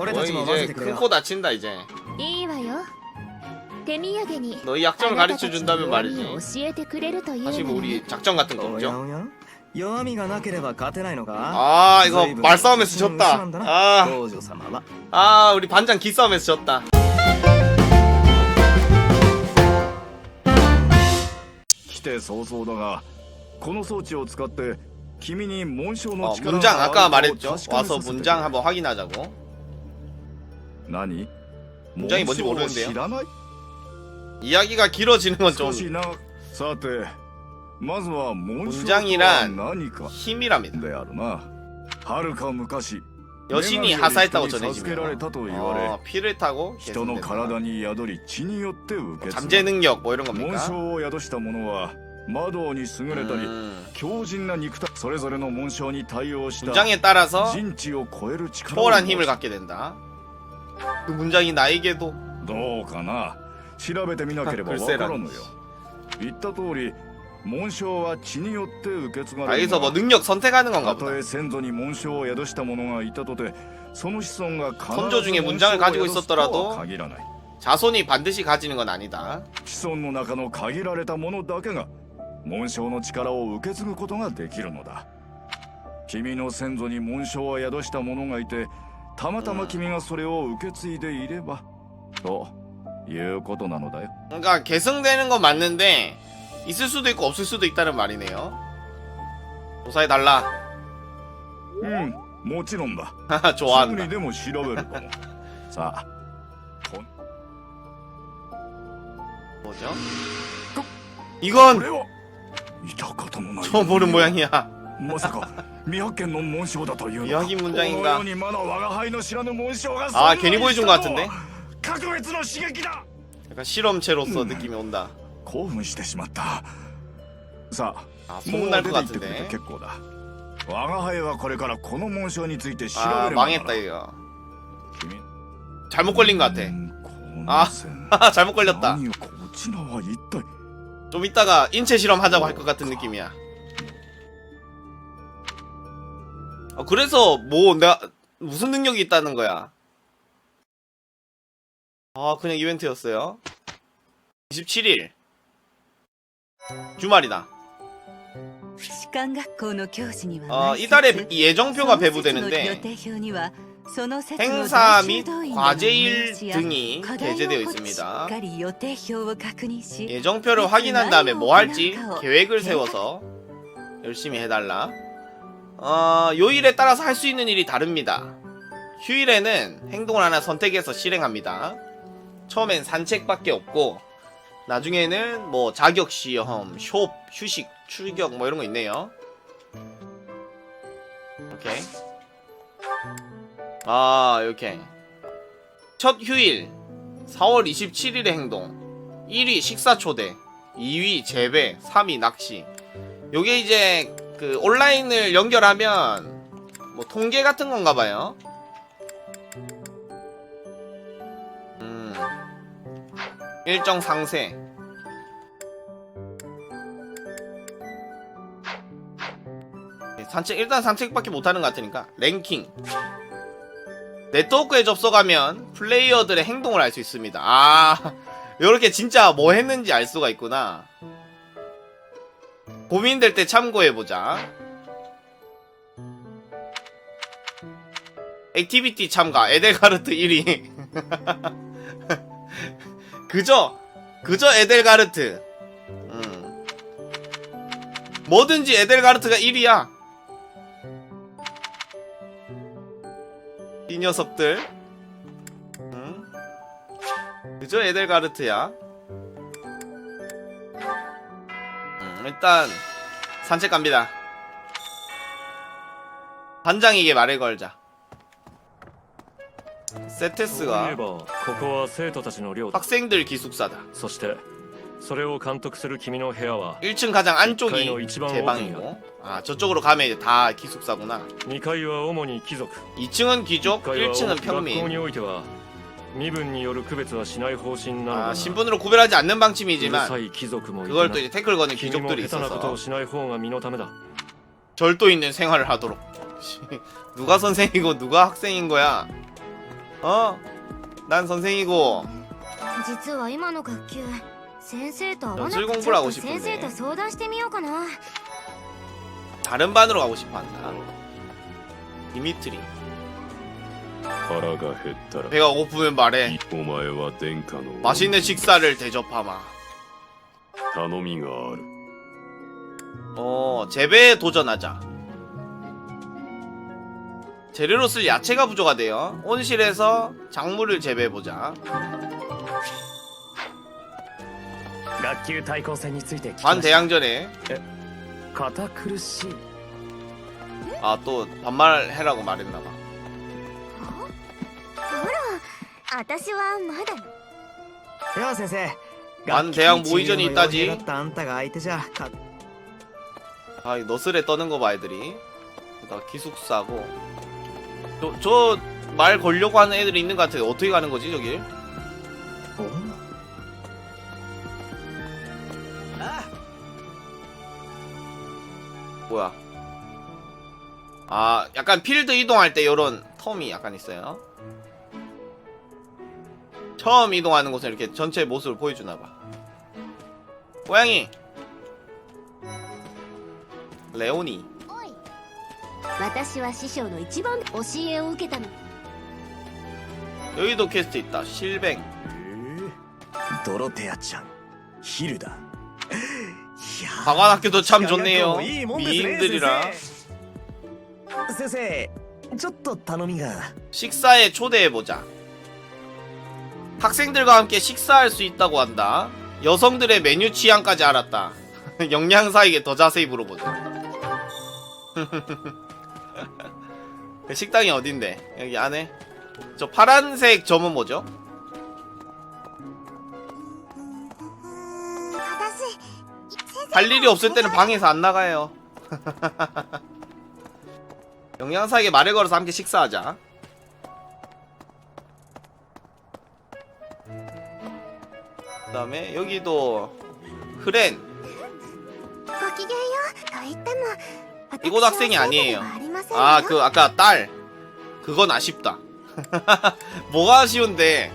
俺た 너희 ちも混ぜ 이제 てくれよ 큰코 다친다 이제 いいわよ手土産に 너희 あ 약점을 なたたち 가르쳐 の 준다면 弱み 말이지 を教えてくれるというな 사실 ら 뭐 우리 작전 같은 거 おや 없죠? おや弱みがなければ勝てないのか 아 이거 말싸움에서 졌다 아, 王女様は 아 우리 반장 기싸움에서 졌다 来て早々だがこの装置を使って君に紋章の 어, 力 문장 が 아까 ある 말했죠 と確かめ 와서 させて 문장 한번 확인하자고 何 문장이 뭔지 紋章を 모르는데요 知らない 이야기가 길어지는 건 좀 少しなさてまずは紋章と 문장이란 は何か 힘이랍니다 であるなはるか昔 여신이 女神より 하사했다고 人に授けられ 전해지며 たと言われ 어, 피를 타고 人の 계속된다. 体に宿り血によって受け継 잠재 ぐ 능력 뭐 이런 紋 겁니까? 章を宿した者は魔道に優れたり 음, 強靭な肉体それぞれの紋章に対応した 문장에 따라서 人知を超える力を 초월한 持 힘을 つ 갖게 된다. 그 문장이 나에게도 どうかな調べてみなければわからぬよ言った通り紋章は血によって受け継が 아 れる 여기서 뭐 が 능력 선택하는 건가 た 보다. とえ先祖に紋章を宿した者がいたとてその子孫が必 선조 ず 중에 紋 문장을 章を 가지고 宿すとは 있었더라도 限らない 자손이 반드시 가지는 건 아니다. 子孫の中の限られた者だけが紋章の力を受け継ぐことができるのだ君の先祖に紋章を宿した者がいて たまたま君がそれを受け継いでいればということなのだよ 그러니까 계승되는 건 맞는데 있을 수도 있고 없을 수도 있다는 말이네요. 조사해 달라. うんもちろんだ 하하, すぐ 좋아한다. にでも調べるかもさあこ 뭐죠? こ 이건 れはいたことのない 처음 보는 모양이야. まさか未発見の紋章だというのか 이야기 문장인가? この世にまだ我が輩の知らぬ紋章が 아 存在 괜히 보여준 것 같은데? 格別の刺激だ 약간 실험체로서 음. 느낌이 온다. 興奮してしまったさ 아 あもう 소문날 出 것 て行ってくれて 같은데. 結構だ我が輩はこれからこの紋章について調べ 아 るまで 망했다 이거. 君 잘못 걸린 것 같아. うんこの 아 線 하하, 잘못 걸렸다. 何をこちらは一体 좀 이따가 인체 실험 하자고 할 것 같은 느낌이야. 어, 그래서 뭐 내가 무슨 능력이 있다는 거야? 아 그냥 이벤트였어요. 27일 주말이다. 어, 이달에 예정표가 배부되는데 행사 및 과제일 등이 게재되어 있습니다. 예정표를 확인한 다음에 뭐 할지 계획을 세워서 열심히 해달라. 어, 요일에 따라서 할 수 있는 일이 다릅니다. 휴일에는 행동을 하나 선택해서 실행합니다. 처음엔 산책밖에 없고, 나중에는 뭐 자격 시험, 쇼, 휴식, 출격 뭐 이런 거 있네요. 오케이. 아, 이렇게. 첫 휴일, 4월 27일의 행동. 1위 식사 초대, 2위 재배, 3위 낚시. 요게 이제 그 온라인을 연결하면 뭐 통계 같은 건가 봐요. 음. 일정 상세. 네, 산책 일단 산책밖에 못 하는 것 같으니까 랭킹. 네트워크에 접속하면 플레이어들의 행동을 알 수 있습니다. 아, 요렇게 진짜 뭐 했는지 알 수가 있구나. 고민될 때 참고해보자. 액티비티 참가, 에델가르트 1위. 그저, 그저 에델가르트. 음. 뭐든지 에델가르트가 1위야. 이 녀석들. 음. 그저 에델가르트야. 음, 일단 산책 갑니다. 반장에게 말을 걸자. そういえ 세테스가 ばここは生徒たちの寮だ 학생들 기숙사다. そしてそれを監督する君の部屋は 1층 가장 안쪽이 가인호 이치방 제 방이고, 아 저쪽으로 가면 이제 다 기숙사구나. 2階は主に貴族 2층은 귀족, 1階は 1층은 学校 평민. においては 身分による区別はしない方針なのだが 아 신분으로 구별하지 않는 うる 방침이지만 さい貴族もいて 그걸 な 또 이제 태클 거는 君も 귀족들이 下手なことを 있어서 しない方が身のためだ 절도 있는 생활을 하도록. 누가 선생이고 누가 학생인 거야? 어? 난 선생이고 実は今の学級先生と会わな연술 く 공부를 ちゃ 하고 と 싶은데 先生と相談してみようかな 다른 반으로 가고 싶어 한다 디미트리 腹が減ったら 배가 고프면 말해 お前は殿下の 맛있는 식사를 대접하마 頼みがある 어 재배에 도전하자 재료로 쓸 야채가 부족하대요 온실에서 작물을 재배해보자 学級対抗戦について聞きました 반대항전에 堅苦しい 아 또 반말해라고 말했나봐 私はまだよう先生반 대학 모의전이 있다지 だったあんたが相手じゃか 아, 이 너스레 떠는 거 봐, 애들이. 나 기숙사고. 저, 저, 말 걸려고 하는 애들이 있는 것 같아. 어떻게 가는 거지, 저길? 뭐야. 아, 약간 필드 이동할 때 요런 텀이 약간 있어요. 처음 이동하는 곳은 이렇게 전체 모습을 보여주나봐. 고양이! 레오니. おい私は師匠の一番教えを受けたの 여기도 퀘스트 있다. 실뱅. ドロテアちゃんヒルダいや 방환학교도 참 ー 좋네요. いいもんですね 미인들이라 先生先生ちょっと頼みが 식사에 초대해보자. 학생들과 함께 식사할 수 있다고 한다. 여성들의 메뉴 취향까지 알았다. 영양사에게 더 자세히 물어보자. 그 식당이 어딘데? 여기 안에? 저 파란색 점은 뭐죠? 私할 일이 없을 때는 방에서 안 나가요. 영양사에게 말을 걸어서 함께 식사하자. 그다음에 여기도 흐렌 이곳 학생이 아니에요. 아, 그 아까 딸. 그건 아쉽다. 뭐가 아쉬운데?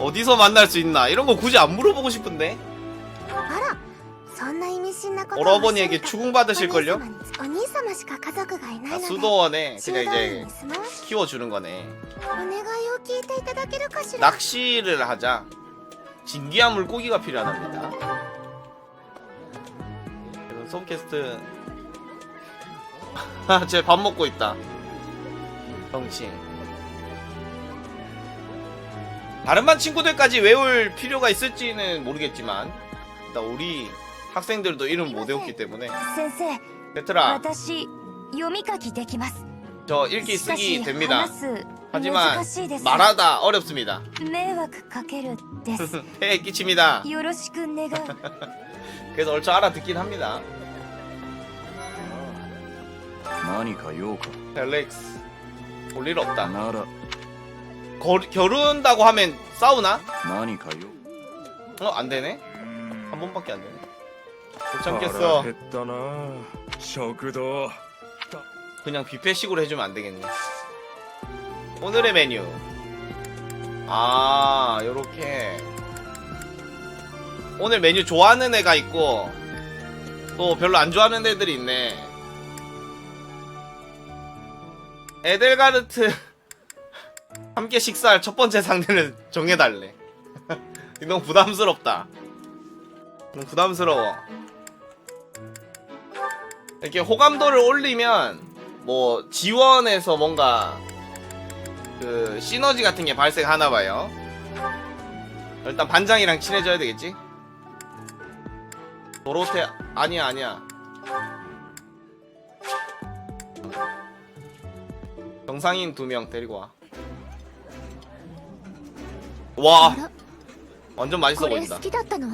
어디서 만날 수 있나? 이런 거 굳이 안 물어보고 싶은데. 오라버니에게 추궁받으실걸요? 아, 수도원에 그냥 이제 키워주는 거네. 낚시를 하자. 진귀한 물고기가 필요하답니다. 이런 솜캐스트. 쟤 밥 먹고 있다. 정치. 다른 반 친구들까지 외울 필요가 있을지는 모르겠지만 일단 우리 학생들도 이름 못 외웠기 때문에 先生 베트라 私読み書きできます 저 읽기 しか 쓰기 し 됩니다. 話す 하지만 말하다 어렵습니다. 폐에 끼칩니다. 그래서 얼추 알아듣긴 합니다. 어, 엘렉스 볼일 없다. 나라. 거, 겨룬다고 하면 싸우나? 어, 안 되네. 한 번밖에 안 되네. 못 참겠어. 했다나. 그냥 뷔페식으로 해주면 안 되겠네. 오늘의 메뉴. 아, 요렇게. 오늘 메뉴 좋아하는 애가 있고, 또 별로 안 좋아하는 애들이 있네. 에델가르트 함께 식사할 첫 번째 상대를 정해달래. 너무 부담스럽다. 너무 부담스러워. 이렇게 호감도를 올리면 뭐 지원에서 뭔가 그 시너지 같은 게 발생하나 봐요. 일단 반장이랑 친해져야 되겠지? 도로테 아니야 아니야. 정상인 두 명 데리고 와. 와 あら 완전 맛있어 これ 보인다. 好きだったの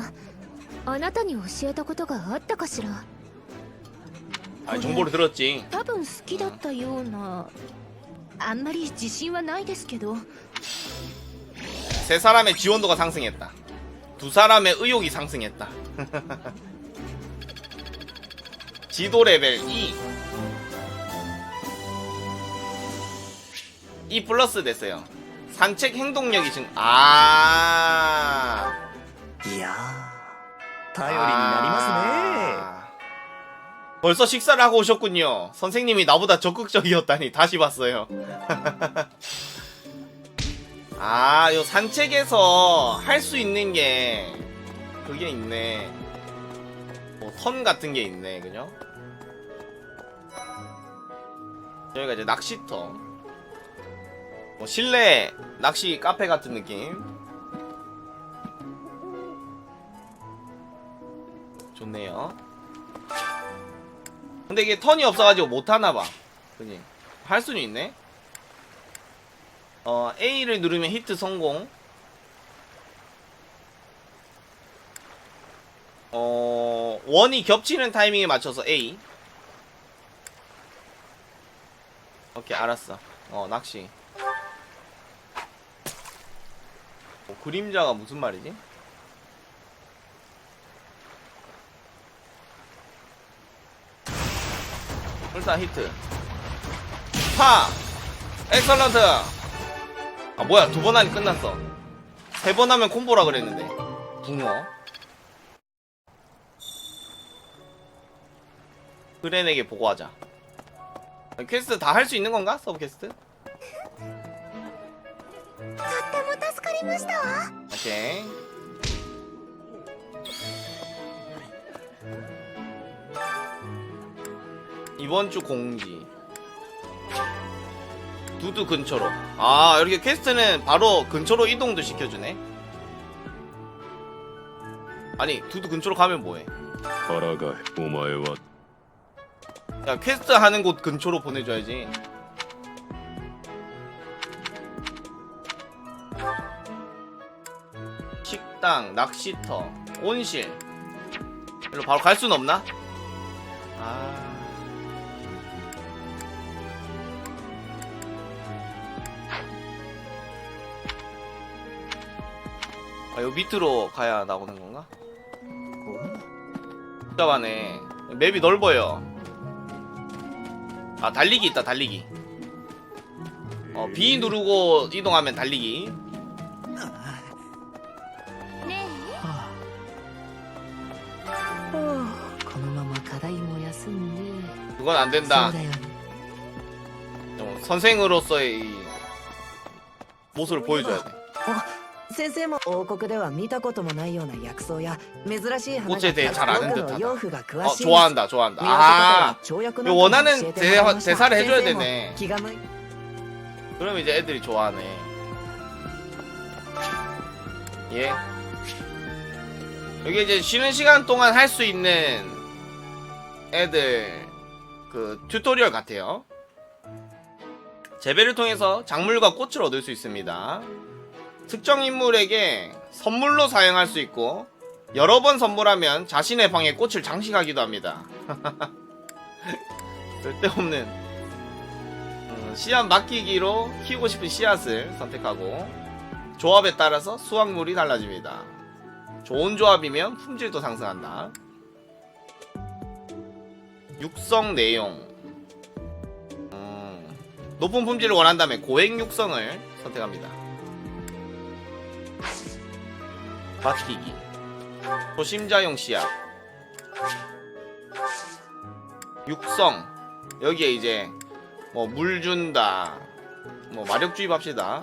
あなたに教えたことがあったかしら 아 정보를 들었지. 多分好きだったような あんまり自信はないですけど 세 사람의 지원도가 상승했다. 두 사람의 의욕이 상승했다. 지도 레벨 2. 이 플러스 됐어요. 산책 행동력이 증, 아. いやー頼りになりますね 아. 벌써 식사를 하고 오셨군요. 선생님이 나보다 적극적이었다니 다시 봤어요. 아, 요 산책에서 할 수 있는 게 그게 있네. 뭐선 같은 게 있네, 그죠? 여기가 이제 낚시터. 뭐 실내 낚시 카페 같은 느낌. 좋네요. 근데 이게 턴이 없어가지고 못하나봐. 그니. 할 수는 있네. 어, A를 누르면 히트 성공. 어, 원이 겹치는 타이밍에 맞춰서 A. 오케이, 알았어. 어, 낚시. 어, 그림자가 무슨 말이지? 일단 히트. 파! 엑설런트! 아 뭐야 두 번 하니 끝났어. 세 번 하면 콤보라 그랬는데. 붕어. 그랜에게 보고하자. 퀘스트 다 할 수 있는 건가? 서브 퀘스트? 오케이. 이번 주 공지 두두 근처로 아 이렇게 퀘스트는 바로 근처로 이동도 시켜주네 아니 두두 근처로 가면 뭐해 腹がお前は 야 퀘스트 하는 곳 근처로 보내줘야지 식당 낚시터 온실 일로 바로 갈 수는 없나? 아 아, 요 밑으로 가야 나오는 건가? 복잡하네. 맵이 넓어요. 아, 달리기 있다, 달리기. 어, B 누르고 이동하면 달리기. 네. 그건 안 된다. 어, 선생으로서의 모습을 보여줘야 돼. 先生も王国では見たこともないような薬草や珍しい花 꽃에 대해 잘 아는 僕の 듯하다. 養父が詳 어, しいんです 좋아한다, 좋아한다. 見分け方は 아, 跳躍 요 なんかも 원하는 教えてもらい 대, ました 대사를 해줘야 先生も 되네. 気が向い 그럼 이제 애들이 좋아하네. 예. 여기 이제 쉬는 시간 동안 할 수 있는 애들 그 튜토리얼 같아요. 재배를 통해서 작물과 꽃을 얻을 수 있습니다. 특정 인물에게 선물로 사용할 수 있고 여러 번 선물하면 자신의 방에 꽃을 장식하기도 합니다. 쓸데없는 음, 씨앗 맡기기로 키우고 싶은 씨앗을 선택하고 조합에 따라서 수확물이 달라집니다. 좋은 조합이면 품질도 상승한다. 육성 내용 음, 높은 품질을 원한다면 고액 육성을 선택합니다. 바뀌기 조심자용 씨앗 육성. 여기에 이제 뭐 물 준다 뭐 마력 주입합시다.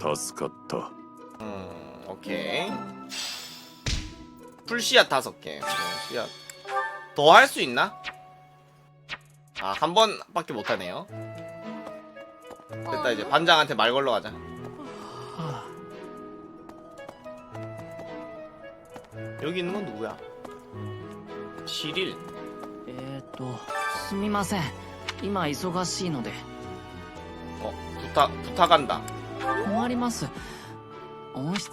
더스커터. 음 오케이. 풀씨앗 다섯 개. 뭐 씨앗. 더 할 수 있나? 아 한 번밖에 못하네요. 됐다 이제 반장한테 말 걸러 가자 여기 있는 건 누구야? 시릴 えーっとすみません今忙しいので 어 부탁 부탁한다 困ります温室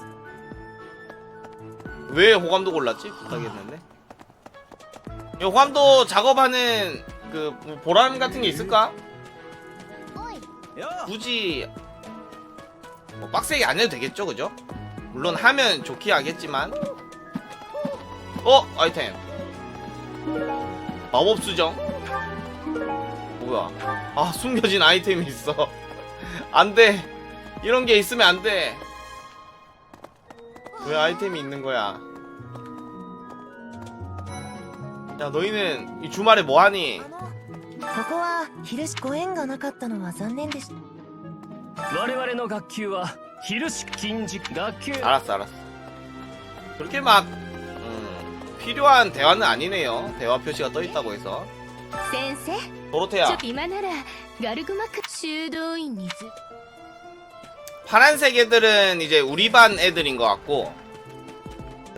왜 호감도 골랐지? 부탁했는데. 이 호감도 작업하는 그뭐 보람 같은 게 있을까? 굳이 뭐 빡세게 안 해도 되겠죠, 그죠? 물론 하면 좋게 하겠지만. 어 아이템. 마법 수정. 뭐야? 아 숨겨진 아이템이 있어. 안돼. 이런 게 있으면 안 돼. 왜 아이템이 있는 거야? 야 너희는 이 주말에 뭐 하니? ここは昼しご縁がなかったのは残念でした我々の学級は昼式禁じ学級 알았어 알았어. 그렇게 막 음, 필요한 대화는 아니네요. 대화 표시가 떠 있다고 해서. 先生ちょ 도로테야 っと今ならガルグマク修道院にず 파란색 애들은 이제 우리 반 애들인 것 같고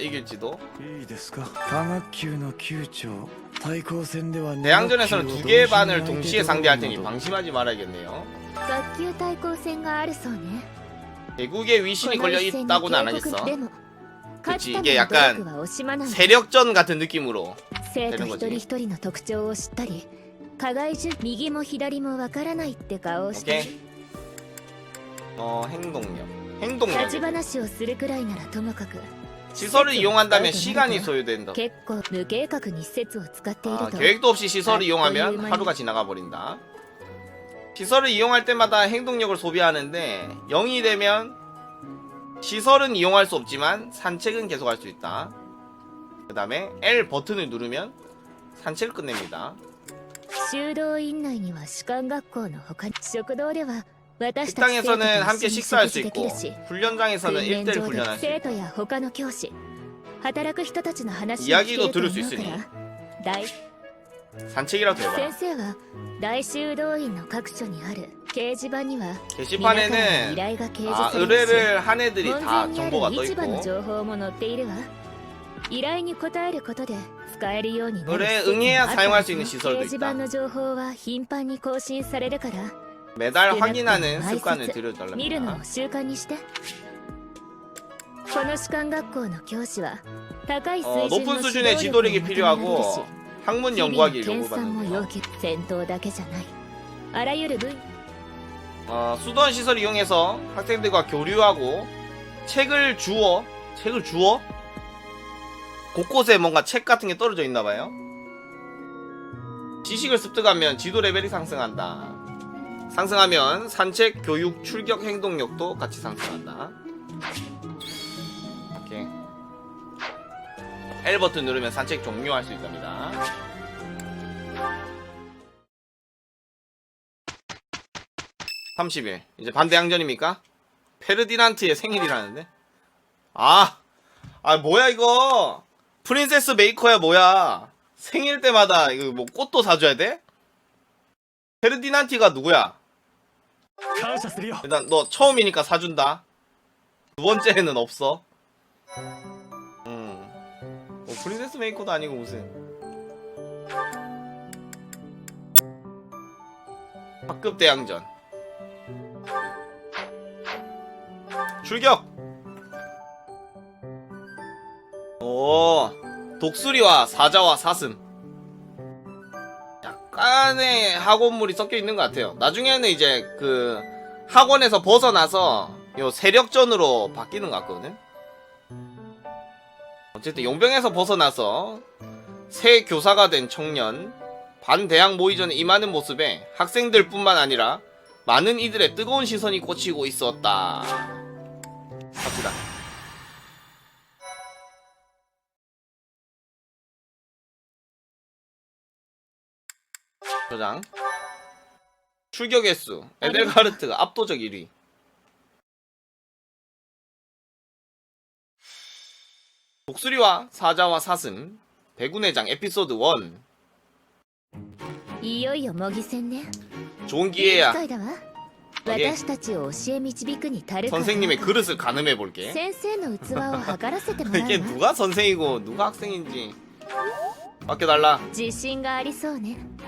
이길지도 いいですか科学級の級長対抗戦では 대항전에서는 두 개의 반을 동시에 상대할 테니 방심하지 말아야겠네요 学級対抗戦があるそうね 개국의 위신이 この 걸려 一戦に 있다고는 안 警 하겠어 告でも 그치 勝つた 이게 めの努 약간 力は惜しまない 세력전 같은 느낌으로 生徒 되는 一 거지 人一人の特徴を知ったり課外中右も左もわからないって顔をして、 오케이 어 행동력 행동력 立ち話をするくらいならともかく 시설을 이용한다면 시간이 소요된다 結構無計画に施設を使っている 아, と 계획도 없이 시설을 아, 이용하면 거의 하루가 지나가 버린다. 시설을 이용할 때마다 행동력을 소비하는데 0이 되면 시설은 이용할 수 없지만 산책은 계속할 수 있다. 그 다음에 L 버튼을 누르면 산책을 끝냅니다. 修道院内には士官学校の他に食堂では私たち生徒と 식당에서는 함께 식사할 수 있고 훈련장에서는 1대1 훈련할 수 있고. 이야기도 들을 수 있으니. 산책이라도 해봐 게시판에는 아, 의뢰를 한 애들이 다 정보가 떠있고. 의뢰에 응해야 사용할 수 있는 시설도 있다. の情報は頻繁に更新されるから 매달 확인하는挨拶 습관을 見るの 들여달랍니다. を習慣にしてこの士官学校の教師は高い 어, 水準 높은 の 수준의 指 지도력이 導力を求められるし 필요하고 학문 日々の 연구하기 研鑽も要 요구받는데요. 求戦闘だけじゃないあらゆる分 어, 수도원 시설 이용해서 학생들과 교류하고 책을 주워 책을 주워 곳곳에 뭔가 책 같은 게 떨어져 있나 봐요. 지식을 습득하면 지도 레벨이 상승한다. 상승하면 산책, 교육, 출격 행동력도 같이 상승한다. 오케이. L 버튼 누르면 산책 종료할 수 있답니다. (30일) 이제 반대 항전입니까? 페르디난트의 생일이라는데 아, 아 뭐야 이거 프린세스 메이커야 뭐야 생일 때마다 이거 뭐 꽃도 사줘야 돼? 페르디난티가 누구야? 감사드려. 일단 너 처음이니까 사준다. 두 번째는 없어. 음. 뭐 프린세스 메이커도 아니고 무슨. 학급 대항전. 출격. 오. 독수리와 사자와 사슴. 약간의 학원물이 섞여 있는 것 같아요. 나중에는 이제 그 학원에서 벗어나서 요 세력전으로 바뀌는 것 같거든. 어쨌든 용병에서 벗어나서 새 교사가 된 청년 반대항 모의전에 임하는 모습에 학생들뿐만 아니라 많은 이들의 뜨거운 시선이 꽂히고 있었다. 갑시다. 저장. 출격 횟수 에델가르트가 압도적 1위 독수리와 사자와 사슴 배구내장 에피소드 1いよいよ模擬戦ね 좋은 いい機 기회야 会だわ 오케이. 私たちを教え導くに足るかどうか 선생님의 그릇을 가늠해 볼게 先生の器を測らせてもらう 이게 わ 누가 선생이고 누가 학생인지 맡겨달라 自信がありそうね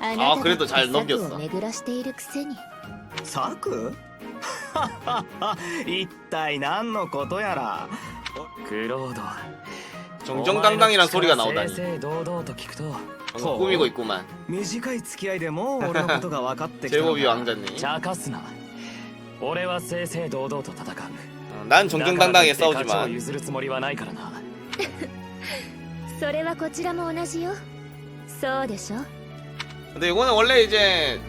ああなた 그래도 だっ 잘 て 넘겼어 策を巡らしているくせに策一体何のことやらクロード 정정당당이란 소리가 나오다니 正々堂々と聞くと 어, 꾸미고 있구만 短い付き合いでもう俺のことが分かってきたの 제법이 か 왕자님 茶化すな俺は正々堂々と戦う 어, 난 정정당당하게 だからといって勝ちを 싸우지만 譲るつもりはないからなそれはこちらも同じよそうでしょ 근데 이거는 원래 이제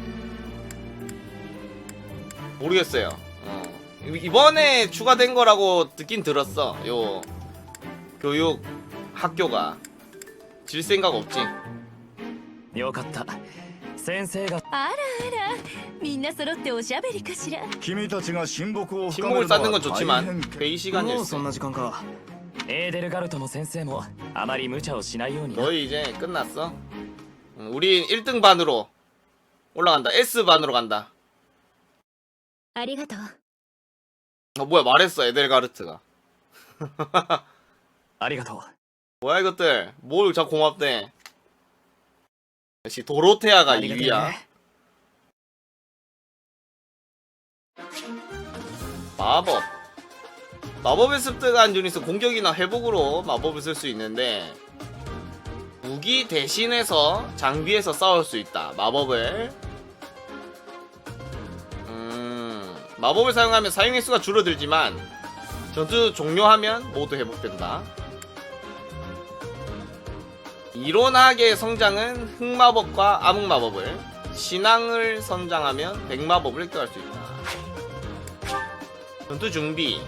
모르겠어요. 어. 이번에 추가된 거라고 듣긴 들었어. 요 교육 학교가 질 생각 없지. よかった先生があらあらみんな揃っておしゃべりかしら君たちが親睦を深め 침묵을 るの 쌓는 は 건 大 좋지만 変 회의 시간일 もうそん 수. な時間かエーデルガルトの先生もあまり無茶をしないようにな 너희 이제 끝났어. 음, 우린 1등 반으로 올라간다. S 반으로 간다. 아리가 어 뭐야 말했어 에델가르트가. 아리가 뭐야 이것들 뭘자 고맙대. 역시 도로테아가 2위야. 마법. 마법의 습득한 유닛은 공격이나 회복으로 마법을 쓸 수 있는데 무기 대신해서 장비에서 싸울 수 있다. 마법을. 음 마법을 사용하면 사용 횟수가 줄어들지만 전투 종료하면 모두 회복된다. 이론학의 성장은 흑마법과 암흑마법을. 신앙을 선장하면 백마법을 획득할 수 있다. 전투 준비.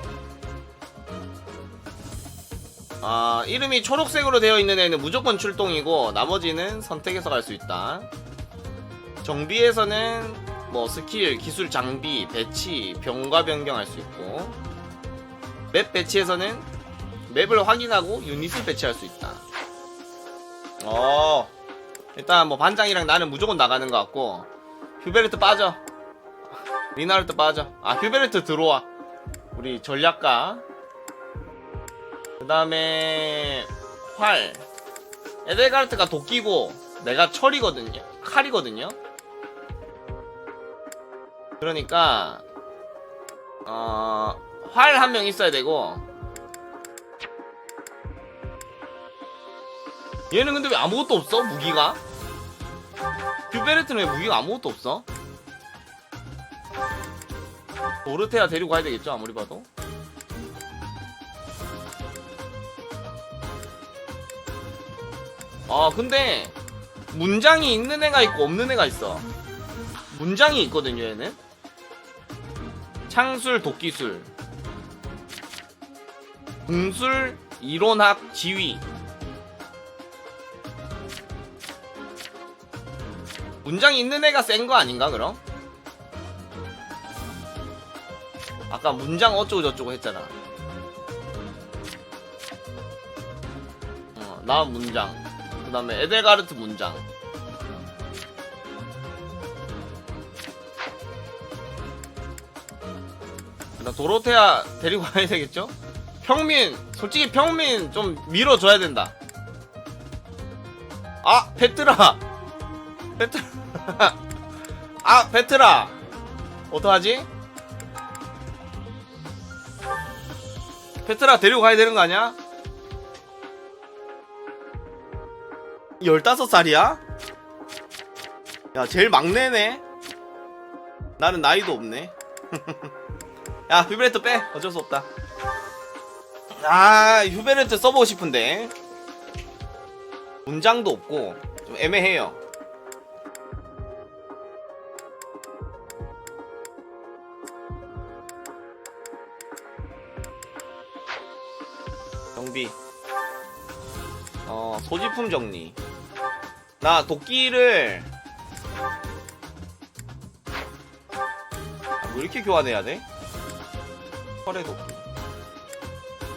아, 이름이 초록색으로 되어 있는 애는 무조건 출동이고 나머지는 선택해서 갈 수 있다. 정비에서는 뭐 스킬, 기술 장비, 배치, 병과 변경할 수 있고 맵 배치에서는 맵을 확인하고 유닛을 배치할 수 있다. 어. 일단 뭐 반장이랑 나는 무조건 나가는 것 같고 휴베르트 빠져. 리나르트 빠져. 아 휴베르트 들어와. 우리 전략가 그 다음에 활. 에델가르트가 도끼고 내가 철이거든요. 칼이거든요. 그러니까 어 활 한 명 있어야 되고 얘는 근데 왜 아무것도 없어? 무기가? 뷰베르트는 왜 무기가 아무것도 없어? 오르테아 데리고 가야 되겠죠? 아무리 봐도 아 근데 문장이 있는 애가 있고 없는 애가 있어 문장이 있거든요 얘는 창술 도끼술 궁술 이론학 지휘 문장이 있는 애가 센 거 아닌가 그럼? 아까 문장 어쩌고 저쩌고 했잖아. 어, 나 문장. 그 다음에 에델가르트 문장. 나 도로테아 데리고 가야 되겠죠? 평민, 솔직히 평민 좀 밀어줘야 된다. 아, 페트라! 페트라. 아, 페트라! 어떡하지? 페트라 데리고 가야 되는 거 아니야? 15살이야? 야, 제일 막내네? 나는 나이도 없네. 야, 휴베레트 빼. 어쩔 수 없다. 아, 휴베레트 써보고 싶은데. 문장도 없고, 좀 애매해요. 정비. 어, 소지품 정리. 나 도끼를 왜 이렇게 교환해야 돼? 철의 도끼.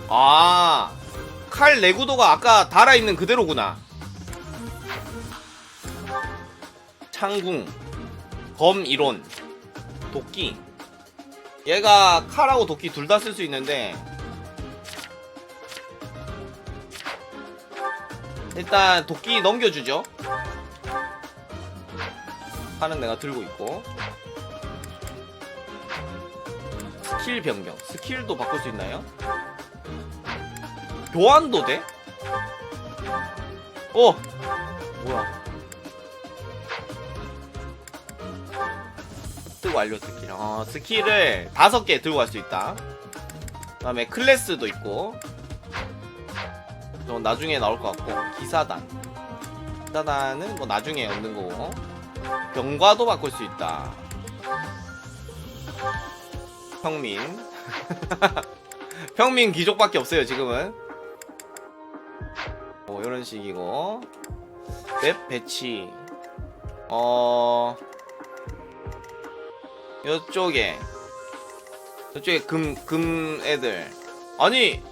아칼 내구도가 아까 달아있는 그대로구나. 창궁 검 이론 도끼. 얘가 칼하고 도끼 둘 다 쓸 수 있는데 일단 도끼 넘겨주죠. 칼은 내가 들고 있고. 스킬 변경. 스킬도 바꿀 수 있나요? 교환도 돼? 어! 뭐야? 습득 완료 스킬 어 스킬을 다섯 개 들고 갈 수 있다. 그 다음에 클래스도 있고 이건 나중에 나올 것 같고 기사단. 기사단은 뭐 나중에 얻는 거고 병과도 바꿀 수 있다. 평민. 평민 귀족밖에 없어요 지금은. 뭐 이런 식이고. 맵 배치. 어 요쪽에. 요쪽에 금 금 애들. 아니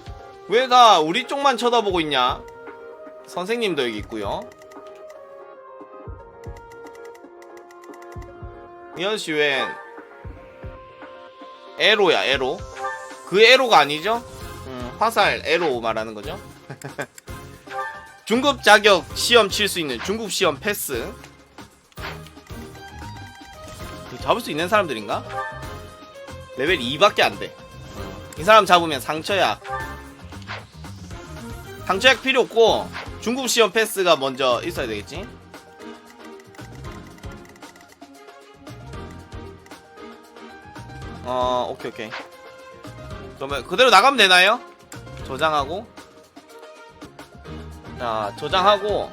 왜 다 우리 쪽만 쳐다보고 있냐 선생님도 여기 있고요 미연 씨왜 에로야 에로 그 에로가 아니죠? 음, 화살 에로 말하는 거죠? 중급 자격 시험 칠 수 있는 중급 시험 패스 잡을 수 있는 사람들인가? 레벨 2밖에 안 돼 이 사람 잡으면 상처약 상처약 필요 없고 중급 시험 패스가 먼저 있어야 되겠지? 어 오케이 오케이 그러면 그대로 나가면 되나요? 저장하고 자 저장하고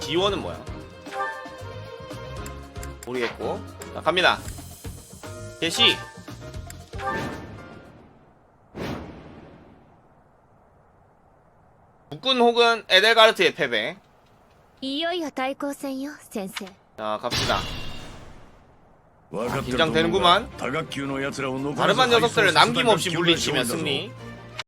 지원은 뭐야? 모르겠고 자 갑니다 개시 적군 혹은 에델가르트의 패배. 자, 갑시다. 긴장되는구만. 다르반 녀석들을 남김없이 물리치면 승리.